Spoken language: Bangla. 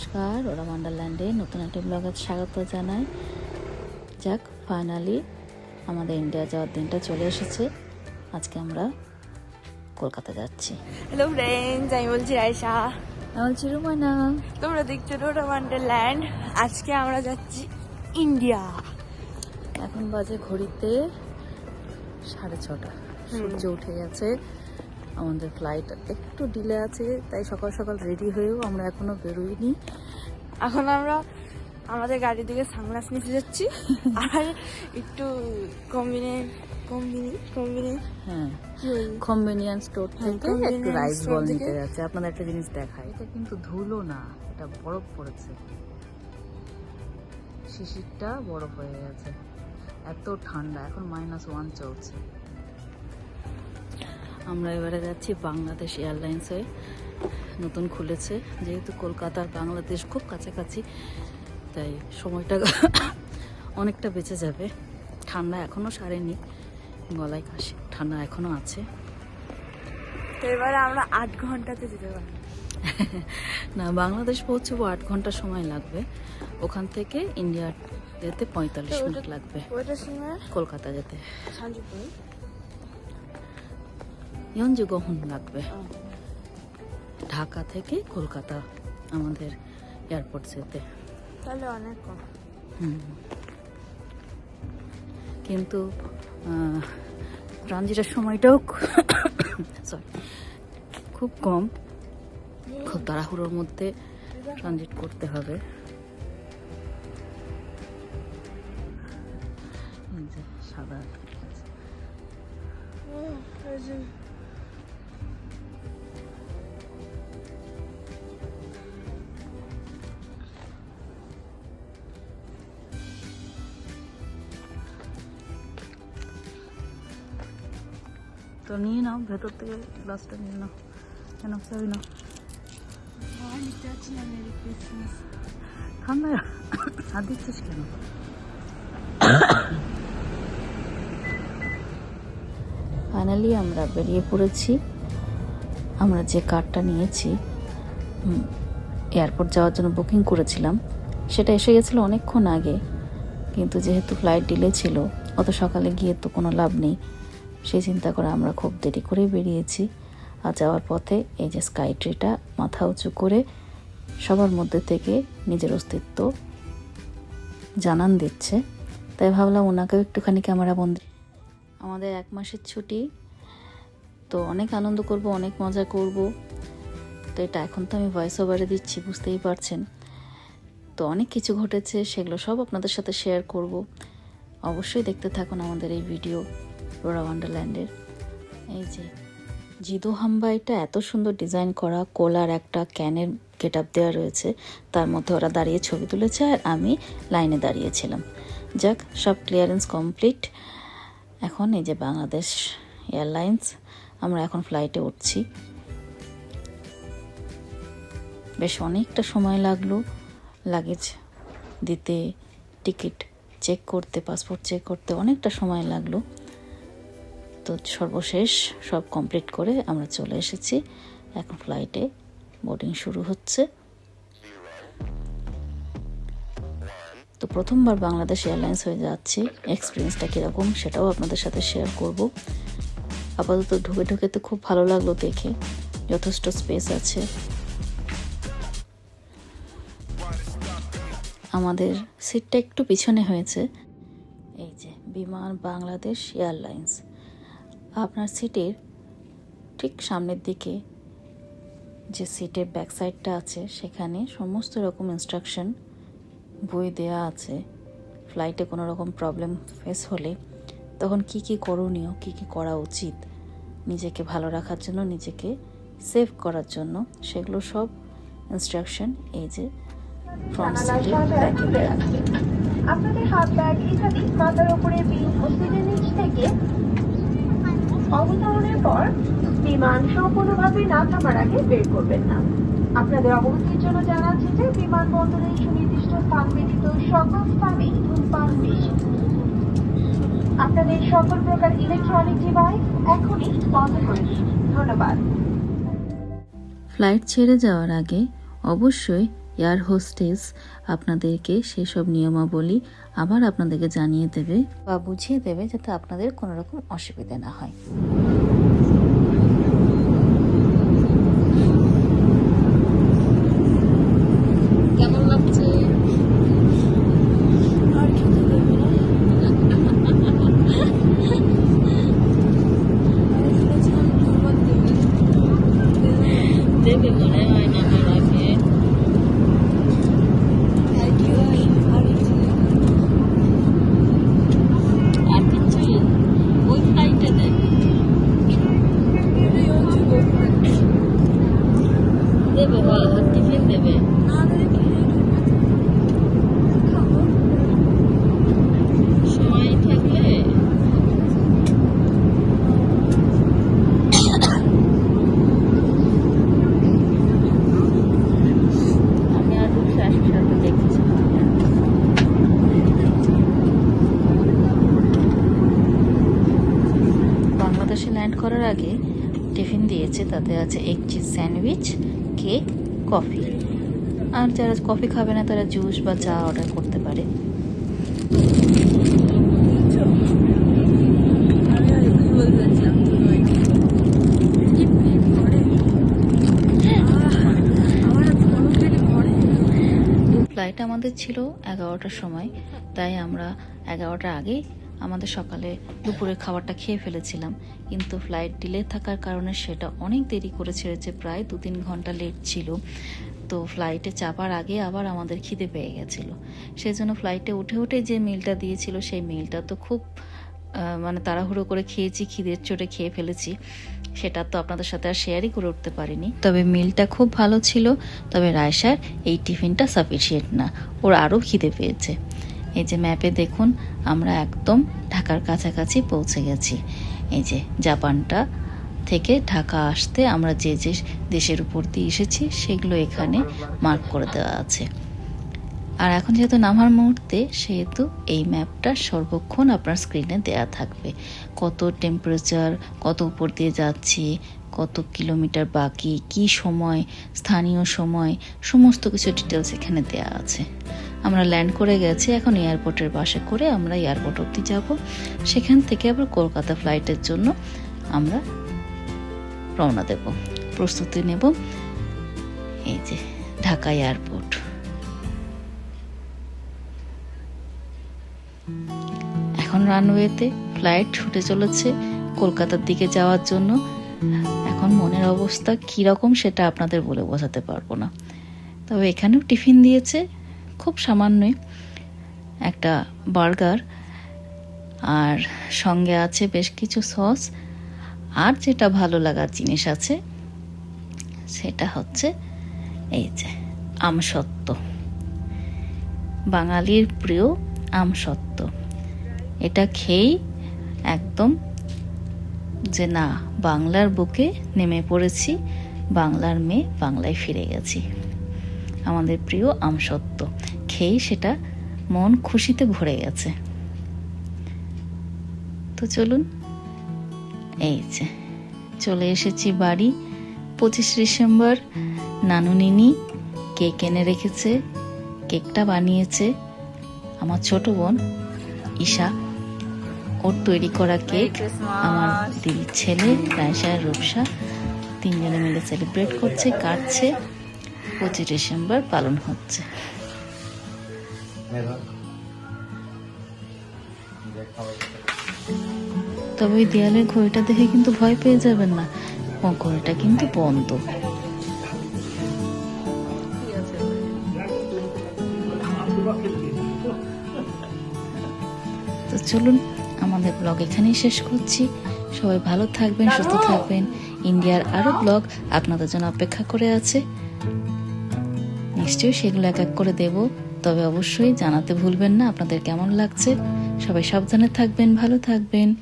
নমস্কার ওরা ওয়ান্ডারল্যান্ডে নতুন একটা ব্লগে স্বাগত জানাই। যাক ফাইনালি আমাদের ইন্ডিয়া যাওয়ার দিনটা চলে এসেছে। আজকে আমরা কলকাতা যাচ্ছি। হ্যালো ফ্রেন্ডস আমি বলছি রায়শা আমি বলছি চিরুমানা তোমরা দেখছ ডোরা ওয়ান্ডারল্যান্ড আজকে আমরা যাচ্ছি ইন্ডিয়া এখন বাজে ঘড়িতে সাড়ে ছটা। সূর্য উঠে গেছে। আমাদের ফ্লাইট একটু ডিলে আছে তাই সকাল সকাল রেডি হয়েও আমরা এখনও বেরোইনি। এখন আমরা আমাদের গাড়ি থেকে সানগ্লাস নিতে যাচ্ছি। আর একটু কম্বিনে কম্বিনি কম্বিনি হ্যাঁ কি বলব? কনভেনিয়েন্স স্টোর হ্যাঁ, থেকে একটু রাইস বল নিতে যাচ্ছে। আপনাদের একটা জিনিস দেখায় এটা কিন্তু ধুলো না এটা বরফ পড়েছে। শিশিরটা বরফ হয়ে গেছে। এত ঠান্ডা এখন মাইনাস ওয়ান চলছে। আমরা এবারে যাচ্ছি বাংলাদেশ এয়ারলাইন্স হয়ে। নতুন খুলেছে যেহেতু কলকাতার বাংলাদেশ খুব কাছাকাছি তাই সময়টা অনেকটা বেঁচে যাবে। ঠান্ডা এখনও সারেনি গলায় কাশি ঠান্ডা এখনও আছে। তো এবারে আমরা আট ঘন্টাতে যেতে পারি না বাংলাদেশ পৌঁছবো আট ঘণ্টা সময় লাগবে। ওখান থেকে ইন্ডিয়া যেতে পঁয়তাল্লিশ মিনিট লাগবে। কলকাতা যেতে। সাঞ্জুপুর ইয়ঞ্জুগহন লাগবে। ঢাকা থেকে কলকাতা আমাদের এয়ারপোর্ট যেতে। তাহলে অনেক কম। কিন্তু ট্রানজিটের সময়টাও সরি খুব কম। খুব তাড়াহুড়োর মধ্যে ট্রানজিট করতে হবে। সাদা। তো নিয়ে নাও, ভেতর থেকে গ্লাসটা নিয়ে নাও। কেন? চাবি নাও। ফাইনালি আমরা বেরিয়ে পড়েছি। আমরা যে কারটা নিয়েছি এয়ারপোর্ট যাওয়ার জন্য বুকিং করেছিলাম, সেটা এসে গেছিল অনেকক্ষণ আগে। কিন্তু যেহেতু ফ্লাইট ডিলে ছিল, অত সকালে গিয়ে তো কোনো লাভ নেই। সেই চিন্তা করে আমরা খুব দেরি করে বেরিয়েছি। আর যাওয়ার পথে এই যে স্কাই ট্রিটা মাথা উঁচু করে সবার মধ্যে থেকে নিজের অস্তিত্ব জানান দিচ্ছে। তাই ভাবলাম ওনাকেও একটুখানি ক্যামেরা বন্দি আমাদের এক মাসের ছুটি। তো অনেক আনন্দ করব, অনেক মজা করব। তো এটা এখন তো আমি ভয়েস ওভারে দিচ্ছি, বুঝতেই পারছেন। তো অনেক কিছু ঘটেছে, সেগুলো সব আপনাদের সাথে শেয়ার করব। অবশ্যই দেখতে থাকুন আমাদের এই ভিডিও রোরা ওয়ান্ডারল্যান্ডের। এই যে, জিদো হাম্বাইটা এত সুন্দর ডিজাইন করা, কোলার একটা ক্যানের গেট আপ দেওয়া রয়েছে, তার মধ্যে ওরা দাঁড়িয়ে ছবি তুলেছে আর আমি লাইনে দাঁড়িয়েছিলাম। যাক, সব ক্লিয়ারেন্স কমপ্লিট এখন এই যে বাংলাদেশ এয়ারলাইন্স, আমরা এখন ফ্লাইটে উঠছি। বেশ অনেকটা সময় লাগল লাগেজ দিতে টিকিট চেক করতে পাসপোর্ট চেক করতে, অনেকটা সময় লাগল। তো সর্বশেষ সব কমপ্লিট করে আমরা চলে এসেছি। এখন ফ্লাইটে বোর্ডিং শুরু হচ্ছে। তো প্রথমবার বাংলাদেশ এয়ারলাইন্স হয়ে যাচ্ছি। এক্সপিরিয়েন্সটা কীরকম সেটাও আপনাদের সাথে শেয়ার করব। আপাতত ঢুকে ঢুকে তো খুব ভালো লাগল দেখে। যথেষ্ট স্পেস আছে। আমাদের সিটটা একটু পিছনে হয়েছে। এই যে বিমান বাংলাদেশ এয়ারলাইন্স আপনার সিটের ঠিক সামনের দিকে যে সিটের ব্যাক সাইডটা আছে, সেখানে সমস্ত রকম ইনস্ট্রাকশন বই দেয়া আছে। ফ্লাইটে কোনো রকম প্রবলেম ফেস হলে তখন কি কি করণীয়, কি কি করা উচিত, নিজেকে ভালো রাখার জন্য, নিজেকে সেভ করার জন্য, সেগুলো সব ইনস্ট্রাকশন এই যে ফ্রন্ট সিটে দেয়া আপনাদের হাত ব্যাগ ইত্যাদি মাথার উপরে বিন ও থেকে অবতরণের পর বিমান সম্পূর্ণভাবে না থামার আগে বের করবেন না। আপনাদের অবগতির জন্য জানাচ্ছি যে বিমানবন্দরের সুনির্দিষ্ট স্থান ব্যতীত সকল স্থানেই ধূমপান নিষিদ্ধ। আপনাদের সকল প্রকার ইলেকট্রনিক ডিভাইস এখনই বন্ধ করে দিন। ধন্যবাদ। ফ্লাইট ছেড়ে যাওয়ার আগে অবশ্যই এয়ার হোস্টেস আপনাদেরকে সেসব নিয়মাবলী আবার আপনাদেরকে জানিয়ে দেবে বা বুঝিয়ে দেবে যাতে আপনাদের কোনো রকম অসুবিধা না হয় কেমন লাগছে আর খেতে দেবে না আমি ভেবেছিলাম দুবার দেবে দেবে মনে হয় না আমার আগে আর কি হয় আর কিছু নেই। আর কিছু ওই ফ্লাইটে দেবে এটাই হচ্ছে গোপন। দেবে বা টিফিন দেবে। সময় আমি আর সাথে বাংলাদেশে ল্যান্ড করার আগে টিফিন দিয়েছে, তাতে আছে এক চিজ স্যান্ডউইচ, কেক, কফি। আর যারা কফি খাবে না, তারা জুস বা চা অর্ডার করতে পারে। ফ্লাইট আমাদের ছিল এগারোটার সময়, তাই আমরা এগারোটার আগে আমাদের সকালে দুপুরের খাবারটা খেয়ে ফেলেছিলাম। কিন্তু ফ্লাইট ডিলে থাকার কারণে সেটা অনেক দেরি করে ছেড়েছে, প্রায় দু তিন ঘণ্টা লেট ছিল। তো ফ্লাইটে চাপার আগে আবার আমাদের খিদে পেয়ে গেছিল। সেই জন্য ফ্লাইটে উঠে উঠে যে মিলটা দিয়েছিল, সেই মিলটা তো খুব মানে তাড়াহুড়ো করে খেয়েছি, খিদের চোটে খেয়ে ফেলেছি। সেটা তো আপনাদের সাথে আর শেয়ারই করে উঠতে পারিনি। তবে মিলটা খুব ভালো ছিল। তবে রায়সার এই টিফিনটা সাফিসিয়েন্ট না। ওর আরও খিদে পেয়েছে। এই যে ম্যাপে দেখুন, আমরা একদম ঢাকার কাছাকাছি পৌঁছে গেছি। এই যে জাপানটা থেকে ঢাকা আসতে আমরা যে যে দেশের উপর দিয়ে এসেছি, সেগুলো এখানে মার্ক করে দেওয়া আছে। আর এখন যেহেতু নামার মুহূর্তে, সেহেতু এই ম্যাপটা সর্বক্ষণ আপনার স্ক্রিনে দেয়া থাকবে। কত টেম্পারেচার কত উপর দিয়ে যাচ্ছি, কত কিলোমিটার বাকি, কি সময়, স্থানীয় সময়, সমস্ত কিছু ডিটেলস এখানে দেয়া আছে। আমরা ল্যান্ড করে গেছি, এখন এয়ারপোর্টের বাসে করে আমরা এয়ারপোর্ট অবধি যাব। সেখান থেকে আবার কলকাতা ফ্লাইটের জন্য আমরা রওনা দেব। প্রস্তুতি নেব। এই যে, ঢাকা এয়ারপোর্ট। এখন রানওয়েতে ফ্লাইট ছুটে চলেছে কলকাতার দিকে যাওয়ার জন্য। এখন মনের অবস্থা কীরকম সেটা আপনাদের বলে বোঝাতে পারব না। তবে এখানেও টিফিন দিয়েছে খুব সামান্যই একটা বার্গার। আর সঙ্গে আছে বেশ কিছু সস। আর যেটা ভালো লাগার জিনিস আছে, সেটা হচ্ছে এই যে আমসত্ত্ব। বাঙালির প্রিয় আমসত্ত্ব। এটা খেয়েই একদম যে না, বাংলার বুকে নেমে পড়েছি, বাংলার মেয়ে বাংলায় ফিরে গেছি। আমাদের প্রিয় আমসত্ত্ব। খেয়েই সেটা মন খুশিতে ভরে গেছে। তো চলুন এই যে চলে এসেছি বাড়ি। পঁচিশ ডিসেম্বর নানু নিনি কেক এনে রেখেছে কেকটা বানিয়েছে। আমার ছোট বোন ঈশা ওর তৈরি করা কেক। আমার দিদির ছেলে রায়সা রূপসা তিনজনে মিলে সেলিব্রেট করছে কাটছে। পঁচিশ ডিসেম্বর পালন হচ্ছে। তবে ওই দেয়ালের ঘড়িটা দেখে কিন্তু ভয় পেয়ে যাবেন না। ও ঘড়িটা কিন্তু বন্ধ। তো চলুন আমাদের ব্লগ এখানেই শেষ করছি। সবাই ভালো থাকবেন সুস্থ থাকবেন। ইন্ডিয়ার আরও ব্লগ আপনাদের জন্য অপেক্ষা করে আছে। নিশ্চয়ই সেগুলো এক এক করে দেব। তবে অবশ্যই জানাতে ভুলবেন না আপনাদের কেমন লাগছে। সবাই সাবধানে থাকবেন ভালো থাকবেন।